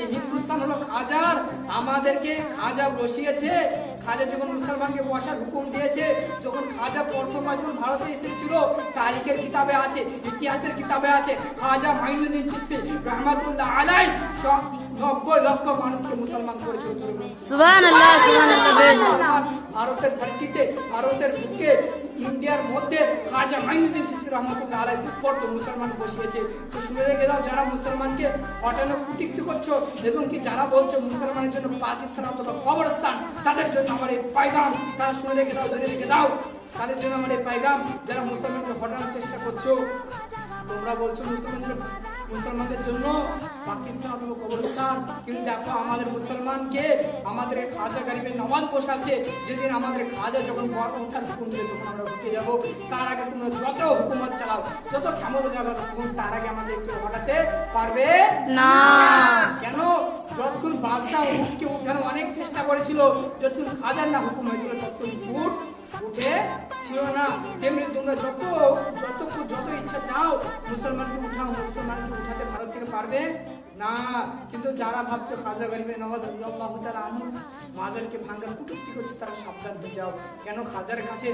এই হিন্দুস্তান হলো খাজার আমাদেরকে খাজা বসিয়েছে। খাজা যখন মুসলমানকে বসার হুকুম দিয়েছে, যখন খাজা প্রথমবার যখন ভারতে এসেছিল, তারিখের কিতাবে আছে, ইতিহাসের কিতাবে আছে, খাজা মাইনুদ্দিন চিস্তি রহমাতুল্লাহ আলাই সব নব্বই লক্ষ মানুষকে মুসলমান করেছিল সুবহান আল্লাহ সুবহান আল্লাহ বেশ। ভারতের ধরতিতে, ভারতের বুকে, ইন্ডিয়ার মধ্যে খাজা মাইনুদ্দিন চিস্তি রহমতুল্লাহ আলাই পড়তো মুসলমান বসিয়েছে। তো শুনে রেখে দাও, যারা মুসলমানকে হটানো কুটিক্তি করছ এবং কি যারা বলছো মুসলমানের জন্য পাকিস্তান অথবা কবরস্থান, তাদের জন্য আমার এই পাইগাম তারা শুনে রেখে দাও, জেনে রেখে দাও, তাদের জন্য আমার এই পাইগাম যারা মুসলমানকে হটানোর চেষ্টা করছ, তোমরা বলছো মুসলমানদের মুসলমানদের জন্য পাকিস্তান অথবা কবরস্থান কিন্তু দেখো আমাদের মুসলমানকে আমাদের খাজা গরিবের নামাজ বসাচ্ছে। যেদিন আমাদের খাজা যখন বড় ওঠার হুকুম দেবে তখন আমরা উঠে যাব। তার আগে তোমরা যত হুকুমত চালাও যত ক্ষমতা তখন তার আগে আমাদেরকে হটাতে পারবে না। কেন? যতক্ষণ বাদশাহ উঠকে উঠানো অনেক চেষ্টা করেছিল যতক্ষণ খাজার না হুকুম হয়েছিল ততক্ষণ উঠ উঠে ছিল না। তেমনি তোমরা যত যত যত ইচ্ছা চাও মুসলমানকে উঠাও মুসলমানকে উঠাতে ভারত থেকে পারবে? না, কিন্তু যারা ভাবছ খাজা গরিবে নওয়াজ আল্লাহ তাআলা আনহু, মাজারকে ভাঙ্গার কুটুক্তি করছে, তারা সাবধান হয়ে যাও। কেন খাজার কাছে